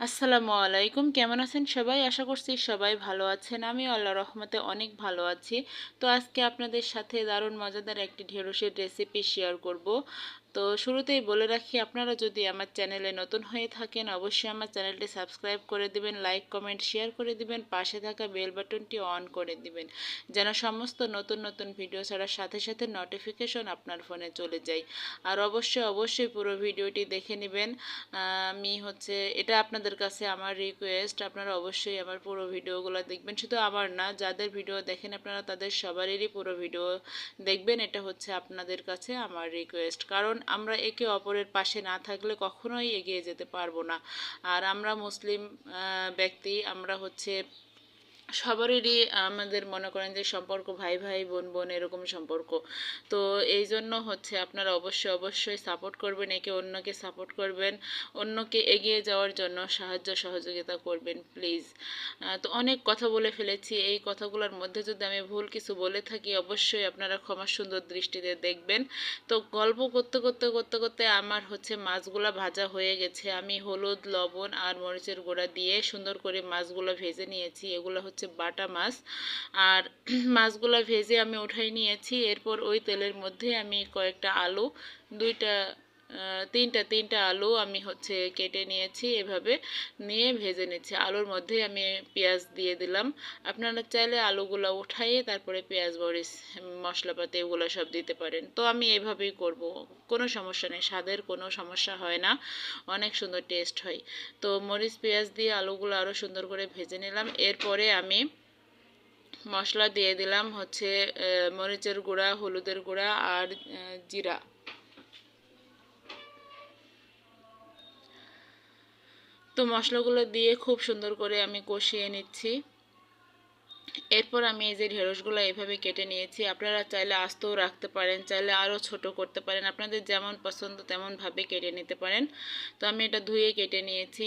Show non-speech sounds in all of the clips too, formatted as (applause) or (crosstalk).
আসসালামু আলাইকুম। কেমন আছেন সবাই? আশা করছি সবাই ভালো আছেন। আমি আল্লাহ রহমতে অনেক ভালো আছি। তো আজকে আপনাদের সাথে দারুণ মজাদার একটি ঢেঁড়সের রেসিপি শেয়ার করব। তো শুরুতেই বলে রাখি, আপনারা যদি আমার চ্যানেলে নতুন হয়ে থাকেন, অবশ্যই আমার চ্যানেলটি সাবস্ক্রাইব করে দিবেন, লাইক, কমেন্ট, শেয়ার করে দিবেন, পাশে থাকা বেল বাটনটি অন করে দিবেন, যেন সমস্ত নতুন নতুন ভিডিও ছাড়ার সাথে সাথে নোটিফিকেশন আপনার ফোনে চলে যায়। আর অবশ্যই অবশ্যই পুরো ভিডিওটি দেখে নেবেন। আমি হচ্ছে, এটা আপনাদের কাছে আমার রিকোয়েস্ট আপনারা অবশ্যই আমার পুরো ভিডিওগুলো দেখবেন। শুধু আমার না, যাদের ভিডিও দেখেন আপনারা, তাদের সবারই পুরো ভিডিও দেখবেন। এটা হচ্ছে আপনাদের কাছে আমার রিকোয়েস্ট কারণ আমরা একে অপরের পাশে না থাকলে কখনোই এগিয়ে যেতে পারব না। আর আমরা মুসলিম ব্যক্তি, আমরা হচ্ছে সবারই, আমাদের মনে করেন যে সম্পর্ক, ভাই ভাই, বোন বোন এরকম সম্পর্ক। তো এই জন্য হচ্ছে আপনারা অবশ্যই অবশ্যই সাপোর্ট করবেন, একে অন্যকে সাপোর্ট করবেন, অন্যকে এগিয়ে যাওয়ার জন্য সাহায্য, সহযোগিতা করবেন প্লিজ তো অনেক কথা বলে ফেলেছি। এই কথাগুলোর মধ্যে যদি আমি ভুল কিছু বলে থাকি, অবশ্যই আপনারা ক্ষমা সুন্দর দৃষ্টিতে দেখবেন। তো গল্প করতে করতে করতে করতে আমার হচ্ছে মাছগুলা ভাজা হয়ে গেছে। আমি হলুদ, লবণ আর মরিচের গুঁড়া দিয়ে সুন্দর করে মাছগুলো ভেজে নিয়েছি। এগুলো হচ্ছে হচ্ছে বাটা মাছ। আর (clears throat) মাছগুলো ভেজে আমি উঠাই নিয়েছি। এরপর ওই তেলের মধ্যে আমি কয়েকটা আলু, দুইটা তিনটা তিনটা আলু আমি হচ্ছে কেটে নিয়েছি, এভাবে নিয়ে ভেজে নিচ্ছি। আলুর মধ্যে আমি পেঁয়াজ দিয়ে দিলাম। আপনারা চাইলে আলুগুলো উঠাইয়ে তারপরে পেঁয়াজ বরিস মশলাপাতি এগুলো সব দিতে পারেন। তো আমি এভাবেই করব। কোনো সমস্যা নেই। স্বাদের কোনো সমস্যা হয় না। অনেক সুন্দর টেস্ট হয়। তো মরিচ, পেঁয়াজ দিয়ে আলুগুলো আরও সুন্দর করে ভেজে নিলাম। এরপরে আমি মশলা দিয়ে দিলাম হচ্ছে মরিচের গুঁড়া, হলুদের গুঁড়া আর জিরা। তো মশলাগুলো দিয়ে খুব সুন্দর করে আমি কষিয়ে নিচ্ছি। এরপর আমি এই যে ঢেঁড়সগুলো এভাবে কেটে নিয়েছি। আপনারা চাইলে আস্তেও রাখতে পারেন, চাইলে আরও ছোট করতে পারেন। আপনাদের যেমন পছন্দ তেমনভাবে কেটে নিতে পারেন। তো আমি এটা ধুয়ে কেটে নিয়েছি।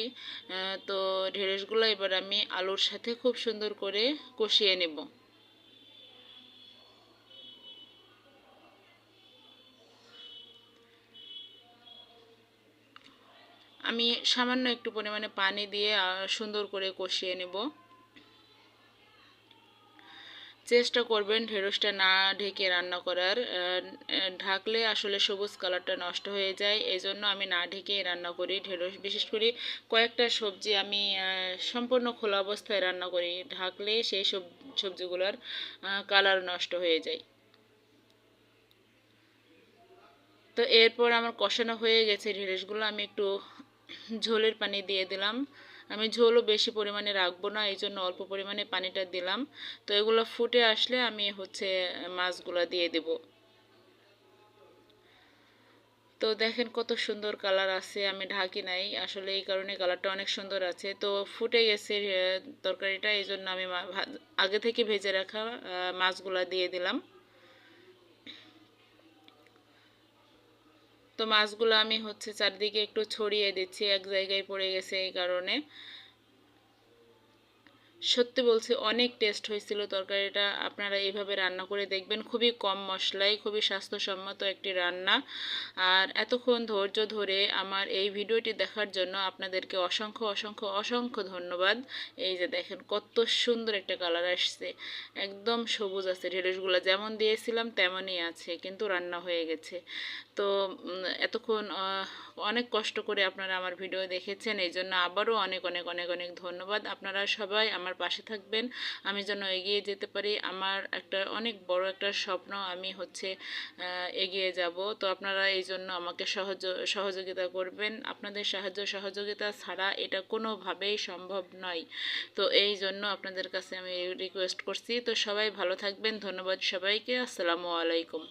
তো ঢেঁড়সগুলো এবার আমি আলুর সাথে খুব সুন্দর করে কষিয়ে নেব। আমি সামান্য একটু পরিমাণে পানি দিয়ে সুন্দর করে কষিয়ে নেব। চেষ্টা করবেন ঢেঁড়সটা না ঢেকে রান্না করার। ঢাকলে আসলে সবুজ কালারটা নষ্ট হয়ে যায় এই জন্য আমি না ঢেকে রান্না করি ঢেঁড়স। বিশেষ করে কয়েকটা সবজি আমি সম্পূর্ণ খোলা অবস্থায় রান্না করি, ঢাকলে সেই সব, সবজিগুলোর কালার নষ্ট হয়ে যায়। তো এরপর আমার কষানো হয়ে গেছে ঢেঁড়সগুলো, আমি একটু ঝোলের পানি দিয়ে দিলাম। আমি ঝোলও বেশি পরিমাণে রাখব না, এই জন্য অল্প পরিমাণে পানিটা দিলাম। তো এগুলো ফুটে আসলে আমি হচ্ছে মাছগুলো দিয়ে দেব। তো দেখেন কত সুন্দর কালার আছে, আমি ঢাকি নাই। আসলে এই কারণে কালারটা অনেক সুন্দর আছে। তো ফুটে গেছে তরকারিটা, এই জন্য আমি আগে থেকে ভেজে রাখা মাছগুলা দিয়ে দিলাম। তো মাছগুলো আমি হচ্ছে চারদিকে একটু ছড়িয়ে দিচ্ছি, এক জায়গায় পড়ে গেছে এই কারণে। সত্যি বলছি, অনেক টেস্ট হয়েছিল তরকারিটা। আপনারা এইভাবে রান্না করে দেখবেন। খুবই কম মশলায়, খুবই স্বাস্থ্যসম্মত একটি রান্না। আর এতক্ষণ ধৈর্য ধরে আমার এই ভিডিওটি দেখার জন্য আপনাদেরকে অসংখ্য অসংখ্য অসংখ্য ধন্যবাদ। এই যে দেখেন, কত সুন্দর একটা কালার আসছে। একদম সবুজ আছে, ঢেঁড়সগুলো যেমন দিয়েছিলাম তেমনই আছে, কিন্তু রান্না হয়ে গেছে। তো এতক্ষণ অনেক কষ্ট করে আপনারা আমার ভিডিও দেখেছেন, এই জন্য আবারও অনেক অনেক অনেক অনেক ধন্যবাদ। আপনারা সবাই আমার পাশে থাকবেন। আমি যেন এগিয়ে যেতে পারি, আমার একটা অনেক বড় একটা স্বপ্ন, আমি হচ্ছে এগিয়ে যাব। তো আপনারা এই জন্য আমাকে সহজ, সহযোগিতা করবেন। আপনাদের সাহায্য, সহযোগিতা ছাড়া এটা কোনোভাবেই সম্ভব নয়। তো এই জন্য আপনাদের কাছে আমি রিকোয়েস্ট করছি। তো সবাই ভালো থাকবেন। ধন্যবাদ সবাইকে। আসসালামু আলাইকুম।